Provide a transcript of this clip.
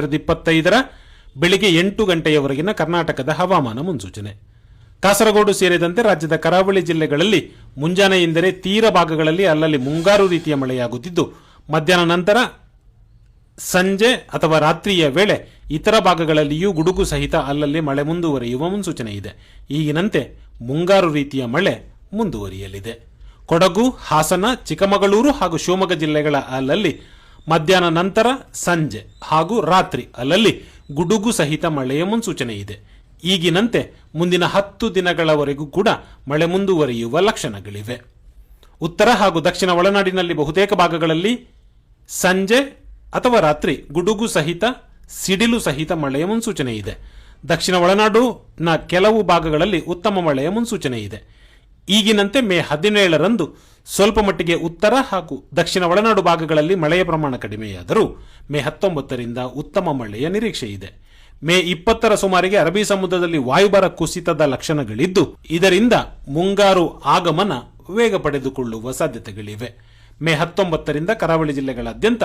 ಸಾವಿರದ ಇಪ್ಪತ್ತೈದರ ಬೆಳಿಗ್ಗೆ ಎಂಟು ಗಂಟೆಯವರೆಗಿನ ಕರ್ನಾಟಕದ ಹವಾಮಾನ ಮುನ್ಸೂಚನೆ. ಕಾಸರಗೋಡು ಸೇರಿದಂತೆ ರಾಜ್ಯದ ಕರಾವಳಿ ಜಿಲ್ಲೆಗಳಲ್ಲಿ ಮುಂಜಾನೆಯಿಂದಲೇ ತೀರ ಭಾಗಗಳಲ್ಲಿ ಅಲ್ಲಲ್ಲಿ ಮುಂಗಾರು ರೀತಿಯ ಮಳೆಯಾಗುತ್ತಿದ್ದು, ಮಧ್ಯಾಹ್ನ ನಂತರ ಸಂಜೆ ಅಥವಾ ರಾತ್ರಿಯ ವೇಳೆ ಇತರ ಭಾಗಗಳಲ್ಲಿಯೂ ಗುಡುಗು ಸಹಿತ ಅಲ್ಲಲ್ಲಿ ಮಳೆ ಮುಂದುವರಿಯುವ ಮುನ್ಸೂಚನೆ ಇದೆ. ಈಗಿನಂತೆ ಮುಂಗಾರು ರೀತಿಯ ಮಳೆ ಮುಂದುವರಿಯಲಿದೆ. ಕೊಡಗು, ಹಾಸನ, ಚಿಕ್ಕಮಗಳೂರು ಹಾಗೂ ಶಿವಮೊಗ್ಗ ಜಿಲ್ಲೆಗಳ ಅಲ್ಲಲ್ಲಿ ಮಧ್ಯಾಹ್ನ ನಂತರ ಸಂಜೆ ಹಾಗೂ ರಾತ್ರಿ ಅಲ್ಲಲ್ಲಿ ಗುಡುಗು ಸಹಿತ ಮಳೆಯ ಮುನ್ಸೂಚನೆ ಇದೆ. ಈಗಿನಂತೆ ಮುಂದಿನ ಹತ್ತು ದಿನಗಳವರೆಗೂ ಕೂಡ ಮಳೆ ಮುಂದುವರಿಯುವ ಲಕ್ಷಣಗಳಿವೆ. ಉತ್ತರ ಹಾಗೂ ದಕ್ಷಿಣ ಒಳನಾಡಿನಲ್ಲಿ ಬಹುತೇಕ ಭಾಗಗಳಲ್ಲಿ ಸಂಜೆ ಅಥವಾ ರಾತ್ರಿ ಗುಡುಗು ಸಹಿತ, ಸಿಡಿಲು ಸಹಿತ ಮಳೆಯ ಮುನ್ಸೂಚನೆ ಇದೆ. ದಕ್ಷಿಣ ಒಳನಾಡುನ ಕೆಲವು ಭಾಗಗಳಲ್ಲಿ ಉತ್ತಮ ಮಳೆಯ ಮುನ್ಸೂಚನೆ ಇದೆ. ಈಗಿನಂತೆ ಮೇ ಹದಿನೇಳರಂದು ಸ್ವಲ್ಪ ಮಟ್ಟಿಗೆ ಉತ್ತರ ಹಾಗೂ ದಕ್ಷಿಣ ಒಳನಾಡು ಭಾಗಗಳಲ್ಲಿ ಮಳೆಯ ಪ್ರಮಾಣ ಕಡಿಮೆಯಾದರೂ ಮೇ ಹತ್ತೊಂಬತ್ತರಿಂದ ಉತ್ತಮ ಮಳೆಯ ನಿರೀಕ್ಷೆ ಇದೆ. ಮೇ ಇಪ್ಪತ್ತರ ಸುಮಾರಿಗೆ ಅರಬ್ಬಿ ಸಮುದ್ರದಲ್ಲಿ ವಾಯುಭಾರ ಕುಸಿತದ ಲಕ್ಷಣಗಳಿದ್ದು, ಇದರಿಂದ ಮುಂಗಾರು ಆಗಮನ ವೇಗ ಪಡೆದುಕೊಳ್ಳುವ ಸಾಧ್ಯತೆಗಳಿವೆ. ಮೇ ಹತ್ತೊಂಬತ್ತರಿಂದ ಕರಾವಳಿ ಜಿಲ್ಲೆಗಳಾದ್ಯಂತ